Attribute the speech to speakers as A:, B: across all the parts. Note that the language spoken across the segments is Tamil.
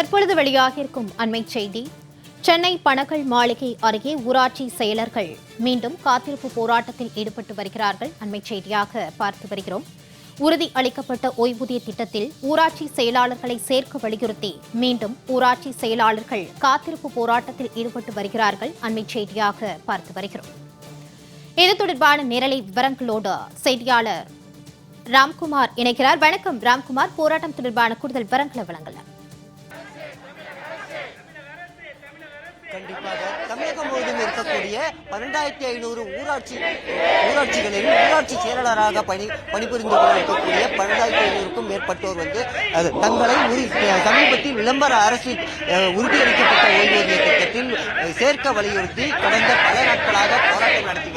A: தற்பொழுது வெளியாகியிருக்கும் அண்மை செய்தி. சென்னை பனகல் மாளிகை அருகே ஊராட்சி செயலர்கள் மீண்டும் காத்திருப்பு போராட்டத்தில் ஈடுபட்டு வருகிறார்கள். அண்மை செய்தியாக பார்த்து வருகிறோம். உறுதி அளிக்கப்பட்ட ஓய்வூதிய திட்டத்தில் ஊராட்சி செயலாளர்களை சேர்க்க வலியுறுத்தி மீண்டும் ஊராட்சி செயலாளர்கள் காத்திருப்பு போராட்டத்தில் ஈடுபட்டு வருகிறார்கள். அண்மை செய்தியாக பார்த்து வருகிறோம். இது தொடர்பான நேரலை விவரங்களோடு செய்தியாளர் ராம்குமார் இணைக்கிறார் வணக்கம். ராம்குமார் போராட்டம் தொடர்பான கூடுதல் விவரங்களை வழங்கலாம்.
B: தமிழகம் முழுவதும் இருக்கக்கூடிய பன்னெண்டாயிரத்தி ஐநூறு ஊராட்சி ஊராட்சிகளில் ஊராட்சி செயலாளராக பணி பணிபுரிந்து கொண்டிருக்கக்கூடிய பன்னெண்டாயிரத்தி ஐநூறுக்கும் மேற்பட்டோர் வந்து அது தங்களை உரி- சமீபத்தில் விளம்பர அரசு உறுதியளிக்கப்பட்ட ஓய்வூதிய திட்டத்தில் சேர்க்க வலியுறுத்தி கடந்த பல நாட்களாக போராட்டம் நடத்தி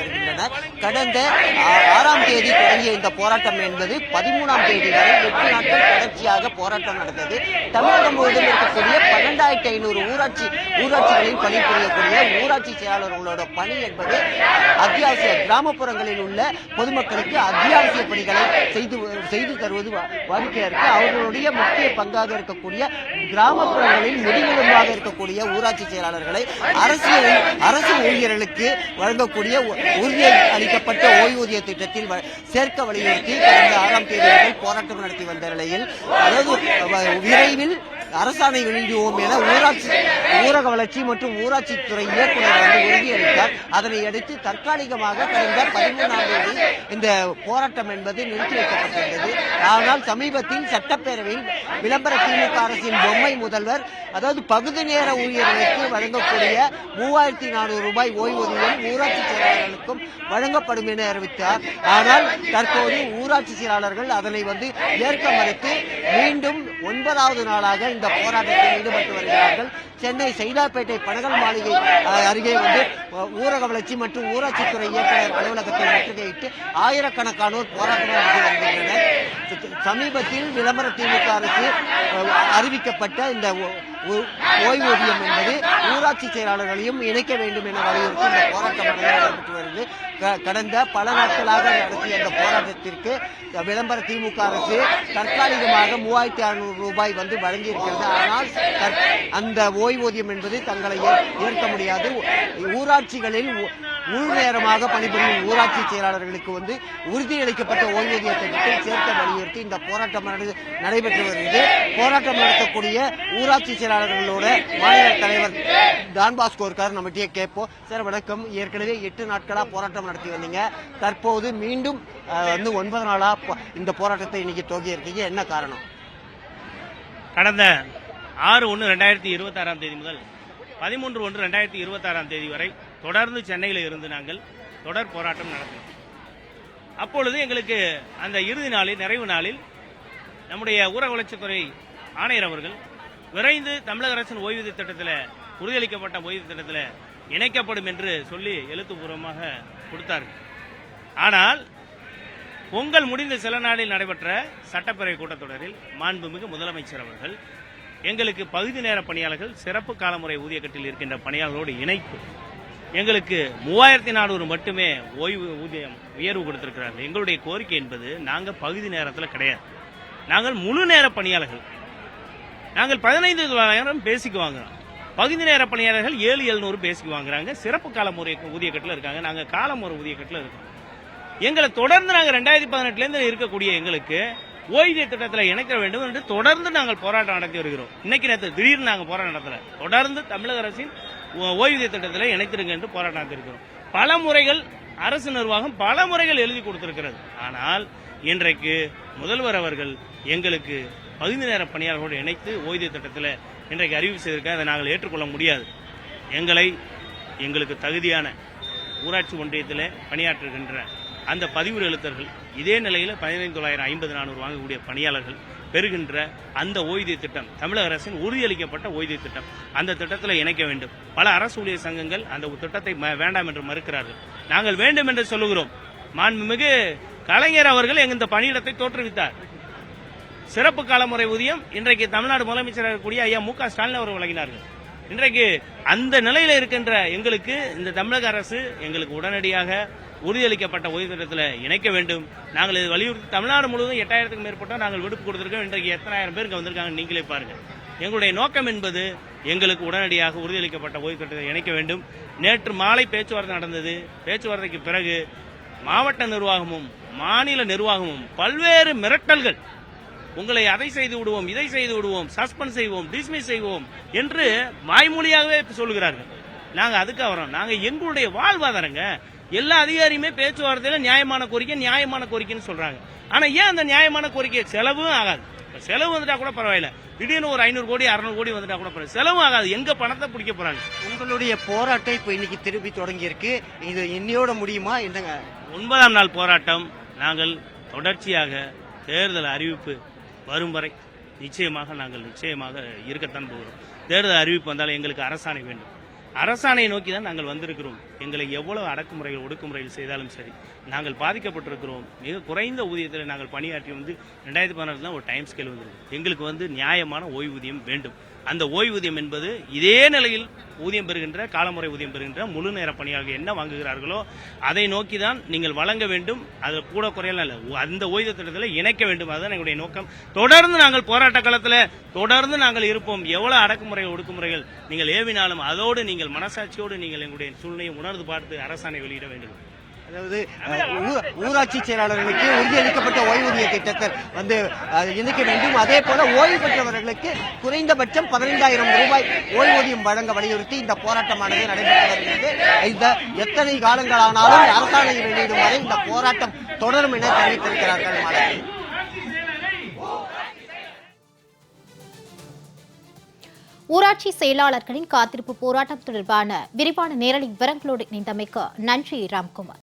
B: கடந்த ஆ- ஆறாம் தேதி தொடங்கிய இந்த போராட்டம் என்பது பதிமூணாம் தேதி வரை எட்டு நாட்கள் தொடர்ச்சியாக போராட்டம் நடந்தது. தமிழகம் முழுவதும் இருக்கக்கூடிய பன்னெண்டாயிரத்தி ஐநூறு ஊராட்சி ஊராட்சிகளில் பணிபுரியக்கூடிய ஊராட்சி செயலாளர்களோட பணி என்பது அத்தியாவசிய கிராமப்புறங்களில் உள்ள பொதுமக்களுக்கு அத்தியாவசிய பணிகளை செய்து செய்து தருவது வா- வாடிக்கையாருக்கு அவர்களுடைய முக்கிய பங்காக இருக்கக்கூடிய கிராமப்புறங்களில் முதுகெலும்பாக இருக்கக்கூடிய ஊராட்சி செயலாளர்களை அரசியல் அரசு ஊழியர்களுக்கு வழங்கக்கூடிய உ- அளிக்க அறிவிக்கப்பட்ட ஓய்வூதிய திட்டத்தில் சேர்க்க வலியுறுத்தி கடந்த ஆறாம் தேதி போராட்டம் நடத்தி வந்த நிலையில் அதாவது விரைவில் அரசாணை வெளியிடுவோம் என ஊராட்சி ஊரக வளர்ச்சி மற்றும் ஊராட்சி துறை இயக்குநர் வந்து உறுதியளித்தார். அதனை அடுத்து தற்காலிகமாக கடந்த பதிமூணாம் தேதி இந்த போராட்டம் என்பது நிறுத்தி வைக்கப்பட்டிருந்தது. ஆனால் சமீபத்தில் சட்டப்பேரவையில் விளம்பர திமுக அரசின் பொம்மை முதல்வர் அதாவது பகுதி நேர ஊழியர்களுக்கு வழங்கக்கூடிய மூவாயிரத்தி நானூறு ரூபாய் ஓய்வூதியம் ஊராட்சி செயலாளர்களுக்கும் வழங்கப்படும் என அறிவித்தார். ஆனால் தற்போது ஊராட்சி செயலாளர்கள் அதனை வந்து ஏற்க மறுத்து மீண்டும் ஒன்பதாவது நாளாக இந்த போராட்டத்தில் ஈடுபட்டு வருகிறார்கள். சென்னை சைதாப்பேட்டை பனகல் மாளிகை அருகே வந்து ஊரக வளர்ச்சி மற்றும் ஊராட்சித்துறை இயக்குநர் அலுவலகத்தை முற்றுகையிட்டு ஆயிரக்கணக்கானோர் போராட்டம் நடத்தி வருகின்றனர். சமீபத்தில் விளம்பர திமுக அரசு அறிவிக்கப்பட்ட இந்த ஓ- ஓய்வூதியம் என்பது ஊராட்சி செயலாளர்களையும் இணைக்க வேண்டும் என வலியுறுத்தி இந்த போராட்டம் நடைபெற்று வருகிறது. கடந்த பல நாட்களாக நடத்திய அந்த போராட்டத்திற்கு விளம்பர திமுக அரசு தற்காலிகமாக மூவாயிரத்தி அறுநூறு ரூபாய் வந்து வழங்கியிருக்கிறது. ஆனால் தற்- அந்த ஓய்வூதியம் என்பது தங்களை ஏற்க முடியாது. ஊராட்சிகளில் முழு நேரமாக பணிபுரியும் ஊராட்சி செயலாளர்களுக்கு வந்து உறுதியளிக்கப்பட்ட ஓய்வூதிய திட்டத்தை சேர்க்க வலியுறுத்தி இந்த போராட்டம் நடைபெற்று வருகிறது. போராட்டம் நடத்தக்கூடிய ஊராட்சி செயலாளர்களோட மாநில தலைவர் டான் பாஸ்கோ இருக்கார். நம்மகிட்டயே கேட்போம். சார் வணக்கம். ஏற்கனவே எட்டு நாட்களா போராட்டம் நடத்தி வந்தீங்க. தற்போது மீண்டும் வந்து ஒன்பது நாளா இந்த போராட்டத்தை இன்னைக்கு துவங்கி இருக்கீங்க என்ன காரணம்?
C: கடந்த ஆறு ஒன்று ரெண்டாயிரத்தி இருபத்தாறாம் தேதி முதல் பதிமூன்று ஒன்று ரெண்டாயிரத்தி இருபத்தாறாம் தேதி வரை தொடர்ந்து சென்னையில் இருந்து நாங்கள் தொடர் போராட்டம் நடத்தினோம். அப்பொழுது எங்களுக்கு அந்த இறுதி நாளில் நிறைவு நாளில் நம்முடைய ஊரக வளர்ச்சித்துறை ஆணையர் அவர்கள் விரைந்து தமிழக அரசின் ஓய்வூதிய திட்டத்தில் உறுதியளிக்கப்பட்ட ஓய்வூதிய திட்டத்தில் இணைக்கப்படும் என்று சொல்லி எழுத்துப்பூர்வமாக கொடுத்தார்கள் ஆனால் பொங்கல் முடிந்த சில நாளில் நடைபெற்ற சட்டப்பேரவை கூட்டத்தொடரில் மாண்புமிகு முதலமைச்சர் அவர்கள் எங்களுக்கு பகுதி நேர பணியாளர்கள் சிறப்பு காலமுறை ஊதிய கட்டில் இருக்கின்ற பணியாளர்களோடு இணைப்பு எங்களுக்கு மூவாயிரத்தி நானூறு மட்டுமே ஓய்வு ஊதியம் உயர்வு கொடுத்திருக்கிறார்கள் எங்களுடைய கோரிக்கை என்பது நாங்கள் பகுதி நேரத்தில் கிடையாது. நாங்கள் முழு நேர பணியாளர்கள். நாங்கள் பதினைந்து ஆயிரம் பேசிக்கு வாங்குறோம். பகுதி நேர பணியாளர்கள் ஏழு எழுநூறு பேசிக்கு வாங்குறாங்க. சிறப்பு காலமுறை ஊதிய கட்டில் இருக்காங்க. நாங்கள் காலமுறை ஊதிய கட்டில் இருக்கோம். எங்களை தொடர்ந்து நாங்கள் ரெண்டாயிரத்தி பதினெட்டுலேருந்து இருக்கக்கூடிய எங்களுக்கு ஓய்வூதிய திட்டத்தில் இணைக்க வேண்டும் என்று தொடர்ந்து நாங்கள் போராட்டம் நடத்தி வருகிறோம். இன்னைக்கு நேற்று திடீர்னு நாங்கள் போராட்டம் நடத்தல. தொடர்ந்து தமிழக அரசின் ஓய்வூதிய திட்டத்தில் இணைத்திருங்க என்று போராட்டம் நடத்திருக்கிறோம் பல முறைகள் அரசு நிர்வாகம் பல முறைகள் எழுதி கொடுத்திருக்கிறது. ஆனால் இன்றைக்கு முதல்வர் அவர்கள் எங்களுக்கு பகுதி நேர பணியாளர்களோடு இணைத்து ஓய்வூதிய திட்டத்தில் இன்றைக்கு அறிவிப்பு செய்திருக்க அதை நாங்கள் ஏற்றுக்கொள்ள முடியாது. எங்களை எங்களுக்கு தகுதியான ஊராட்சி ஒன்றியத்தில் பணியாற்றுகின்ற அந்த பதிவு எழுத்தர்கள் இதே நிலையில் பதினைந்து தொள்ளாயிரம் ஐம்பது நானூறு வாங்கக்கூடிய பணியாளர்கள் பெறுகின்ற அந்த ஓய்வூதிய திட்டம். தமிழக அரசின் உறுதியளிக்கப்பட்ட ஓய்வூதிய திட்டம். அந்த திட்டத்தில் இணைக்க வேண்டும். பல அரசு ஊழியர் சங்கங்கள் அந்த திட்டத்தை ம- வேண்டாம் என்று மறுக்கிறார்கள். நாங்கள் வேண்டும் என்று சொல்லுகிறோம். மாண்புமிகு கலைஞர் அவர்கள் எங்க இந்த பணியிடத்தை தோற்றுவித்தார். சிறப்பு காலமுறை ஊதியம் இன்றைக்கு தமிழ்நாடு முதலமைச்சராக கூடிய ஐயா மு க ஸ்டாலின் அவர்கள் வழங்கினார்கள். இன்றைக்கு அந்த நிலையில் இருக்கின்ற எங்களுக்கு இந்த தமிழக அரசு எங்களுக்கு உடனடியாக உறுதியளிக்கப்பட்ட ஓய்வு திட்டத்தில் இணைக்க வேண்டும். நாங்கள் இது வலியுறுத்தி தமிழ்நாடு முழுவதும் எட்டாயிரத்துக்கு மேற்பட்ட நாங்கள் விடுப்பு கொடுத்துருக்கோம். இன்றைக்கு எத்தனாயிரம் பேர் இங்கே வந்திருக்காங்க நீங்களே பாருங்கள் எங்களுடைய நோக்கம் என்பது எங்களுக்கு உடனடியாக உறுதியளிக்கப்பட்ட ஓய்வு திட்டத்தை இணைக்க வேண்டும். நேற்று மாலை பேச்சுவார்த்தை நடந்தது. பேச்சுவார்த்தைக்கு பிறகு மாவட்ட நிர்வாகமும் மாநில நிர்வாகமும் பல்வேறு மிரட்டல்கள். உங்களை அதை செய்து விடுவோம் இதை செய்து விடுவோம் சஸ்பெண்ட் செய்வோம் டிஸ்மிஸ் செய்வோம் என்று வாய்மொழியாகவே சொல்லுகிறார்கள். நாங்கள் அதுக்காக வரோம் நாங்கள் எங்களுடைய வாழ்வாதாரங்க எல்லா அதிகாரியுமே பேச்சுவார்த்தையில நியாயமான கோரிக்கை நியாயமான கோரிக்கைன்னு சொல்றாங்க. ஆனா ஏன் அந்த நியாயமான கோரிக்கை? செலவும் ஆகாது. செலவு வந்துட்டா கூட பரவாயில்ல. திடீர்னு ஒரு ஐநூறு கோடி அறுநூறு கோடி வந்துட்டா கூட பரவாயில்ல. செலவும் ஆகாது. எங்க பணத்தை பிடிக்க போறாங்க?
B: உங்களுடைய போராட்டம் இப்போ இன்னைக்கு திருப்பி தொடங்கி இருக்கு இது இன்னையோட முடியுமா? என்னங்க?
C: ஒன்பதாம் நாள் போராட்டம். நாங்கள் தொடர்ச்சியாக தேர்தல் அறிவிப்பு வரும் வரை நிச்சயமாக நாங்கள் நிச்சயமாக இருக்கத்தான் போகிறோம். தேர்தல் அறிவிப்பு வந்தால் எங்களுக்கு அரசாணை வேண்டும். அரசாணையை நோக்கி தான் நாங்கள் வந்திருக்கிறோம். எங்களை எவ்வளவு அடக்குமுறைகள் ஒடுக்குமுறைகள் செய்தாலும் சரி நாங்கள் பாதிக்கப்பட்டிருக்கிறோம். மிக குறைந்த ஊதியத்தில் நாங்கள் பணியாற்றி வந்து ரெண்டாயிரத்தி பதினாறு தான் ஒரு டைம் ஸ்கேல் வந்திருக்கு. எங்களுக்கு வந்து நியாயமான ஓய்வூதியம் வேண்டும். அந்த ஓய்வூதியம் என்பது இதே நிலையில் ஊதியம் பெறுகின்ற காலமுறை ஊதியம் பெறுகின்ற முழு நேர பணியாளர்கள் என்ன வாங்குகிறார்களோ அதை நோக்கி தான் நீங்கள் வழங்க வேண்டும். அதில் கூட குறையலாம் இல்லை. அந்த ஓய்வு திட்டத்தில் இணைக்க வேண்டும். அதுதான் எங்களுடைய நோக்கம். தொடர்ந்து நாங்கள் போராட்ட காலத்தில் தொடர்ந்து நாங்கள் இருப்போம். எவ்வளோ அடக்குமுறைகள் ஒடுக்குமுறைகள் நீங்கள் ஏவினாலும் அதோடு நீங்கள் மனசாட்சியோடு நீங்கள் எங்களுடைய சூழ்நிலையை உணர்ந்து பார்த்து அரசாணை வெளியிட வேண்டும்.
B: அதாவது ஊராட்சி செயலாளர்களுக்கு உறுதியளிக்கப்பட்ட ஓய்வூதிய திட்டத்தை வந்து இணைக்க வேண்டும். அதே போல ஓய்வு பெற்றவர்களுக்கு குறைந்தபட்சம் பதினைந்தாயிரம் ரூபாய் ஓய்வூதியம் வழங்க வலியுறுத்தி இந்த போராட்டமானது நடைபெற்று வருகிறது. இந்த எத்தனை காலங்களானாலும் அரசாணை வெளியிடும் வரை இந்த போராட்டம் தொடரும் என தெரிவித்திருக்கிறார்கள் மாணவர்கள்.
A: ஊராட்சி செயலாளர்களின் காத்திருப்பு போராட்டம் தொடர்பான விரிவான நேரடி விவரங்களோடு இணைந்தமைக்கு நன்றி ராம்குமார்.